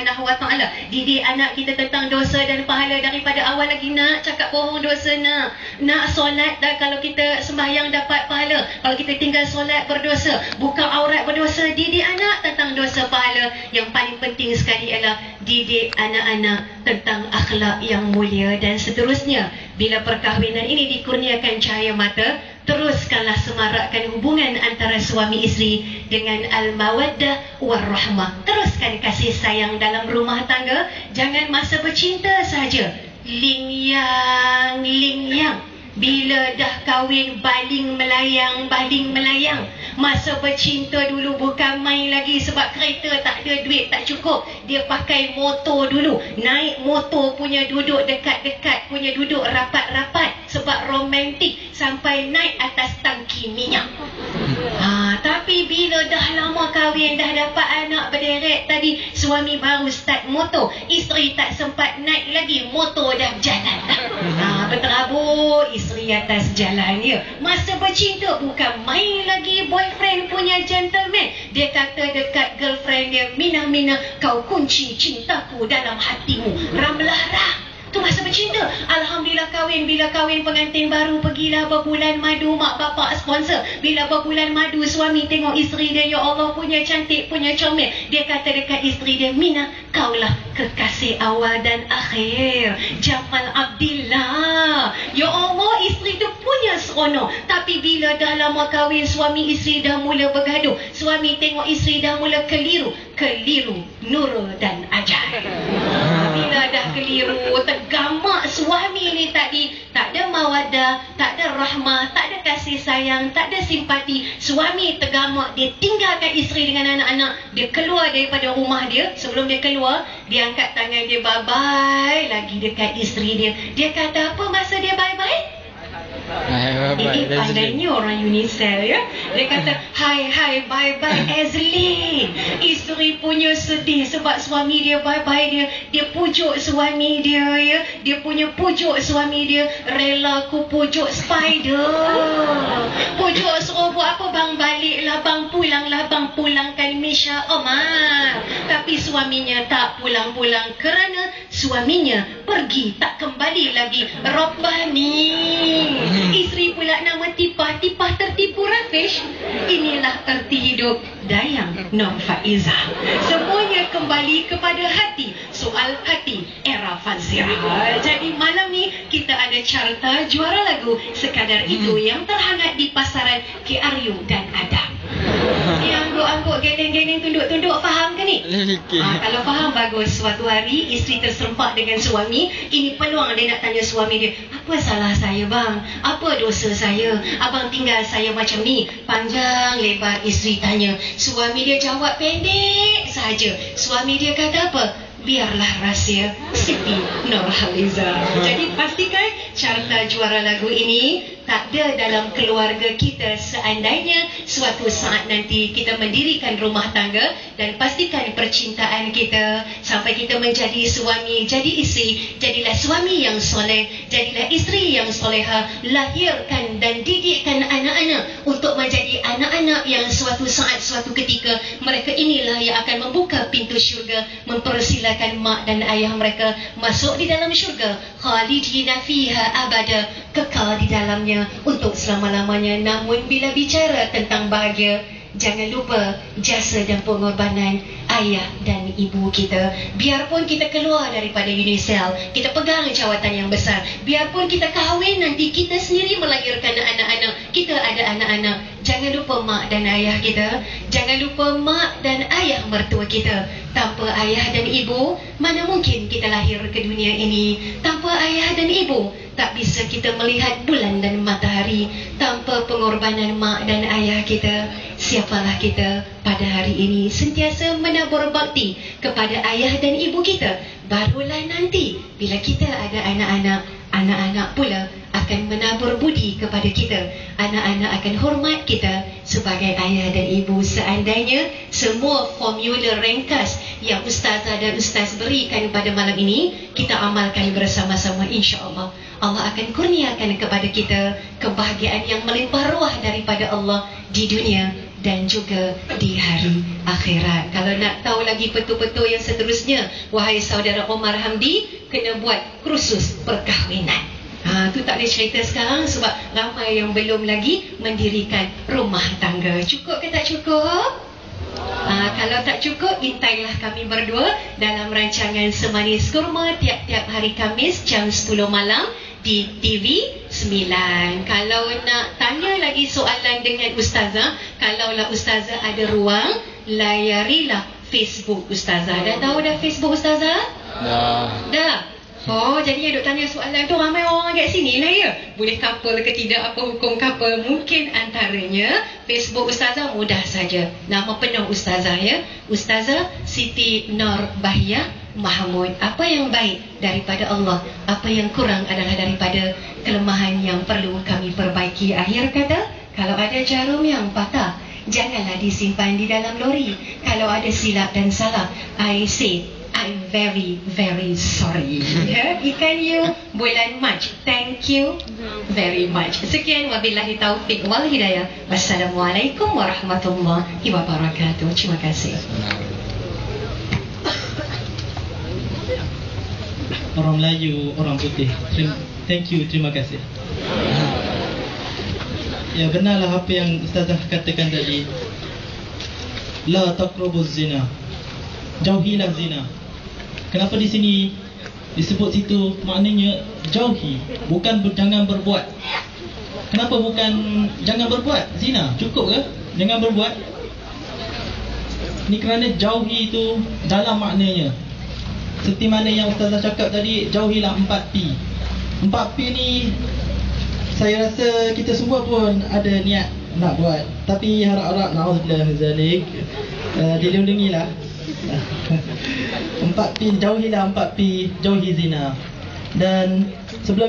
Subhanahu Wa Taala. Didik anak kita tentang dosa dan pahala daripada awal lagi nak cakap bohong dosa nak. Nak solat dan kalau kita sembahyang dapat pahala. Kalau kita tinggal solat berdosa, buka aurat berdosa, didik anak tentang dosa pahala. Yang paling penting sekali ialah didik anak-anak tentang akhlak yang mulia dan seterusnya. Bila perkahwinan ini dikurniakan cahaya mata, teruskanlah semarakkan hubungan antara suami isteri dengan al-mawaddah warahmah. Teruskan kasih sayang dalam rumah tangga. Jangan masa bercinta saja. Ling yang, ling yang. Bila dah kahwin baling melayang, baling melayang. Masa bercinta dulu bukan main lagi sebab kereta tak ada duit tak cukup. Dia pakai motor dulu. Naik motor punya duduk dekat-dekat punya duduk rapat-rapat sebab romantik sampai naik atas tangki minyak. Ha, tapi bila dah lama kahwin dah dapat anak berderet tadi suami baru start motor. Isteri tak sempat naik lagi motor dah jalan. Ha, berterabur isteri atas jalan ya. Masa bercinta bukan main lagi boyfriend punya gentleman. Dia kata dekat girlfriend dia, Mina Mina kau kunci cintaku dalam hatimu. Ramlah rah. Tu masa bercinta. Alhamdulillah kahwin. Bila kahwin pengantin baru pergilah berbulan madu mak bapak sponsor. Bila berbulan madu suami tengok isteri dia. Ya Allah punya cantik punya comel. Dia kata dekat isteri dia. Mina kaulah kekasih awal dan akhir. Jamal Abdillah. Ya Allah isteri tu punya seronok. Tapi bila dah lama kahwin suami isteri dah mula bergaduh. Suami tengok isteri dah mula keliru. Keliru Nurul dan Ajar. Bila dah keliru tergamak suami ni tadi tak ada mawadah, tak ada rahmah, tak ada kasih sayang, tak ada simpati. Suami tergamak, dia tinggalkan isteri dengan anak-anak, dia keluar daripada rumah dia. Sebelum dia keluar, dia angkat tangan dia bye-bye lagi dekat isteri dia. Dia kata apa masa dia bye-bye? Ini pandainya orang Unicel ya. Dia kata, hai hai bye bye Azlin. Isteri punya sedih sebab suami dia bye bye dia. Dia pujuk suami dia ya. Dia punya pujuk suami dia. Rela ku pujuk spider. Pujuk suruh buat apa bang balik lah bang pulang lah bang pulangkan Misha Omar. Tapi suaminya tak pulang-pulang kerana suaminya pergi tak kembali lagi. Rabbani. Isteri pula nama Tipah Tipah tertipu Rafish. Inilah erti hidup Dayang Nur Faiza. Semuanya kembali kepada hati. Soal hati Era Fazira Jadi malam ni Kita ada carta juara lagu. Sekadar itu yang terhangat di pasaran KRU dan angguk-angguk geleng-geleng tunduk-tunduk faham ke ni? Okay. Ha, kalau faham bagus Suatu hari isteri terserempak dengan suami Ini peluang dia nak tanya suami dia Apa salah saya bang? Apa dosa saya? Abang tinggal saya macam ni Panjang lebar isteri tanya Suami dia jawab pendek saja Suami dia kata apa? Biarlah rahsia. Siti Nurhaliza Jadi pastikan carta juara lagu ini tak ada dalam keluarga kita seandainya suatu saat nanti kita mendirikan rumah tangga dan pastikan percintaan kita sampai kita menjadi suami, jadi isteri, jadilah suami yang soleh, jadilah isteri yang soleha, lahirkan dan didikkan anak-anak untuk menjadi anak-anak yang suatu saat, suatu ketika mereka inilah yang akan membuka pintu syurga, mempersilakan mak dan ayah mereka masuk di dalam syurga, khalidina fiha abada, kekal di dalamnya untuk selama-lamanya. Namun bila bicara tentang bahagia, jangan lupa jasa dan pengorbanan ayah dan ibu kita. Biarpun kita keluar daripada Unicel, kita pegang jawatan yang besar. Biarpun kita kahwin nanti kita sendiri melahirkan anak-anak. Kita ada anak-anak. Jangan lupa mak dan ayah kita. Jangan lupa mak dan ayah mertua kita. Tanpa ayah dan ibu, mana mungkin kita lahir ke dunia ini? Tanpa ayah dan ibu, tak bisa kita melihat bulan dan matahari tanpa pengorbanan mak dan ayah kita. Siapalah kita pada hari ini sentiasa menabur bakti kepada ayah dan ibu kita. Barulah nanti bila kita ada anak-anak, anak-anak pula akan menabur budi kepada kita. Anak-anak akan hormat kita sebagai ayah dan ibu seandainya semua formula ringkas yang ustazah dan ustaz berikan pada malam ini kita amalkan bersama-sama insya-Allah. Allah akan kurniakan kepada kita kebahagiaan yang melimpah ruah daripada Allah di dunia dan juga di hari akhirat. Kalau nak tahu lagi betul-betul yang seterusnya, wahai saudara Omar Hamdi, kena buat kursus perkahwinan. Ha, tu tak boleh cerita sekarang sebab ramai yang belum lagi mendirikan rumah tangga. Cukup ke tak cukup? Ha, kalau tak cukup, intailah kami berdua dalam rancangan Semanis Kurma tiap-tiap hari Kamis jam 10 malam di TV 9. Kalau nak tanya lagi soalan dengan Ustazah, kalaulah Ustazah ada ruang, layarilah Facebook Ustazah. Dah tahu dah Facebook Ustazah? Dah. Dah. Oh, jadi yang duk tanya soalan tu ramai orang kat sini lah ya. Boleh couple ke tidak, apa hukum couple. Mungkin antaranya Facebook Ustazah mudah saja. Nama penuh Ustazah ya. Ustazah Siti Nur Bahia Mahmud. Apa yang baik daripada Allah, apa yang kurang adalah daripada kelemahan yang perlu kami perbaiki. Akhir kata, kalau ada jarum yang patah, janganlah disimpan di dalam lori. Kalau ada silap dan salah, I say I'm very, very sorry. Ya, ikan you bulan Mac. Thank you very much. Sekian wabillahi taufik wal hidayah. Wassalamualaikum warahmatullahi wabarakatuh. Terima kasih. Orang Melayu, orang putih. Thank you, terima kasih. Ya benarlah apa yang Ustazah katakan tadi. La taqrabuz zina. Jauhilah zina. Kenapa di sini disebut situ maknanya jauhi, bukan ber, jangan berbuat. Kenapa bukan jangan berbuat zina? Cukup ke? Jangan berbuat. Ni kerana jauhi itu dalam maknanya. Seperti mana yang Ustazah cakap tadi, jauhilah 4P. 4P ni saya rasa kita semua pun ada niat nak buat. Tapi harap-harap na'udzubillah zalik. Uh, dilindungilah. 4P jauhilah 4P jauhi zina. Dan sebelum kita